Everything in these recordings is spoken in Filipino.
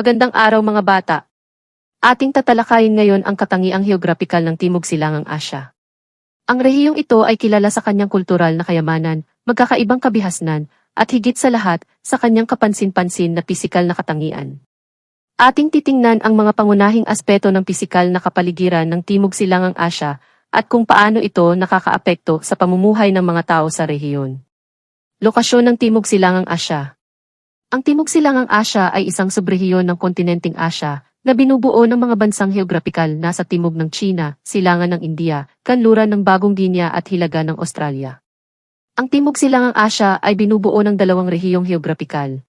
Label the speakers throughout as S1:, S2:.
S1: Magandang araw mga bata. Ating tatalakayin ngayon ang katangiang geograpikal ng Timog Silangang Asya. Ang rehiyong ito ay kilala sa kanyang kultural na kayamanan, magkakaibang kabihasnan, at higit sa lahat, sa kanyang kapansin-pansin na pisikal na katangian. Ating titingnan ang mga pangunahing aspeto ng pisikal na kapaligiran ng Timog Silangang Asya at kung paano ito nakakaapekto sa pamumuhay ng mga tao sa rehiyon. Lokasyon ng Timog Silangang Asya Ang Timog Silangang Asya ay isang subrehiyon ng kontinenteng Asya na binubuo ng mga bansang geograpikal nasa timog ng China, silangan ng India, kanluran ng Bagong Ginya at hilaga ng Australia. Ang Timog Silangang Asya ay binubuo ng dalawang rehiyong geograpikal.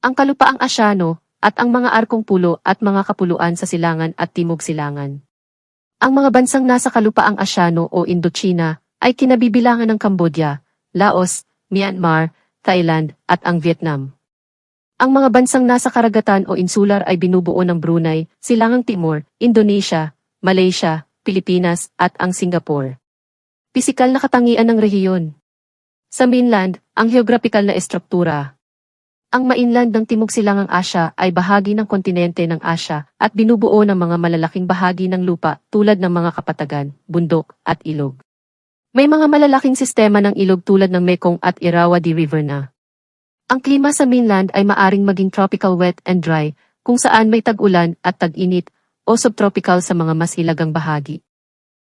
S1: Ang Kalupaang Asyano at ang mga arkong pulo at mga kapuluan sa silangan at Timog Silangan. Ang mga bansang nasa Kalupaang Asyano o Indochina ay kinabibilangan ng Cambodia, Laos, Myanmar, Thailand at ang Vietnam. Ang mga bansang nasa karagatan o insular ay binubuo ng Brunei, Silangang Timor, Indonesia, Malaysia, Pilipinas at ang Singapore. Pisikal na katangian ng rehiyon. Sa mainland, ang geographical na estruktura. Ang mainland ng Timog Silangang Asya ay bahagi ng kontinente ng Asya at binubuo ng mga malalaking bahagi ng lupa tulad ng mga kapatagan, bundok at ilog. May mga malalaking sistema ng ilog tulad ng Mekong at Irrawaddy River na. Ang klima sa mainland ay maaring maging tropical wet and dry, kung saan may tag-ulan at tag-init, o subtropical sa mga mas hilagang bahagi.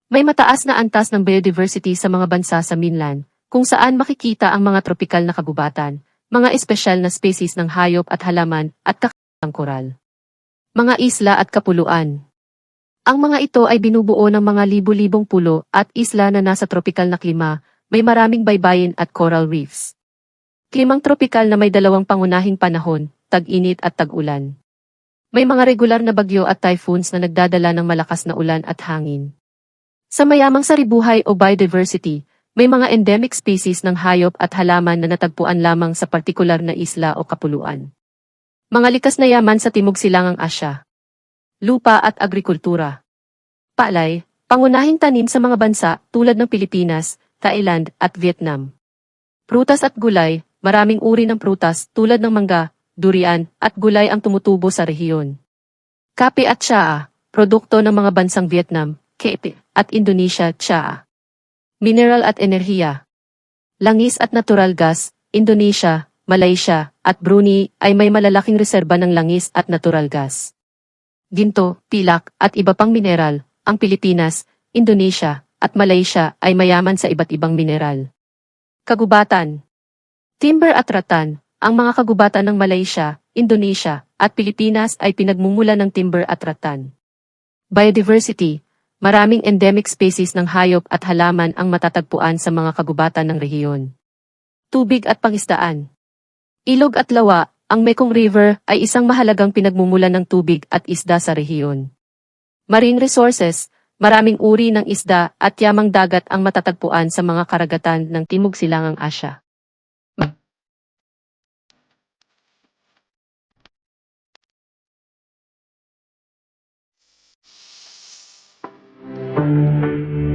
S1: May mataas na antas ng biodiversity sa mga bansa sa mainland, kung saan makikita ang mga tropikal na kagubatan, mga espesyal na species ng hayop at halaman at kakailang koral. Mga isla at kapuluan. Ang mga ito ay binubuo ng mga libu-libong pulo at isla na nasa tropikal na klima, may maraming baybayin at coral reefs. Klimang tropikal na may dalawang pangunahing panahon, tag-init at tag-ulan. May mga regular na bagyo at typhoons na nagdadala ng malakas na ulan at hangin. Sa mayamang saribuhay o biodiversity, may mga endemic species ng hayop at halaman na natagpuan lamang sa partikular na isla o kapuluan. Mga likas na yaman sa Timog Silangang Asya. Lupa at agrikultura. Palay, pangunahing tanim sa mga bansa tulad ng Pilipinas, Thailand at Vietnam. Prutas at gulay, maraming uri ng prutas tulad ng mangga, durian at gulay ang tumutubo sa rehiyon. Kape at tsaa, produkto ng mga bansang Vietnam, Kape at Indonesia, tsaa. Mineral at enerhiya. Langis at natural gas, Indonesia, Malaysia, at Brunei ay may malalaking reserba ng langis at natural gas. Ginto, pilak, at iba pang mineral, ang Pilipinas, Indonesia, at Malaysia ay mayaman sa iba't ibang mineral. Kagubatan Timber at ratan, ang mga kagubatan ng Malaysia, Indonesia, at Pilipinas ay pinagmumula ng timber at ratan. Biodiversity, maraming endemic species ng hayop at halaman ang matatagpuan sa mga kagubatan ng rehiyon. Tubig at pangisdaan. Ilog at lawa, ang Mekong River ay isang mahalagang pinagmumulan ng tubig at isda sa rehiyon. Marine resources, maraming uri ng isda at yamang dagat ang matatagpuan sa mga karagatan ng Timog Silangang Asya. thank you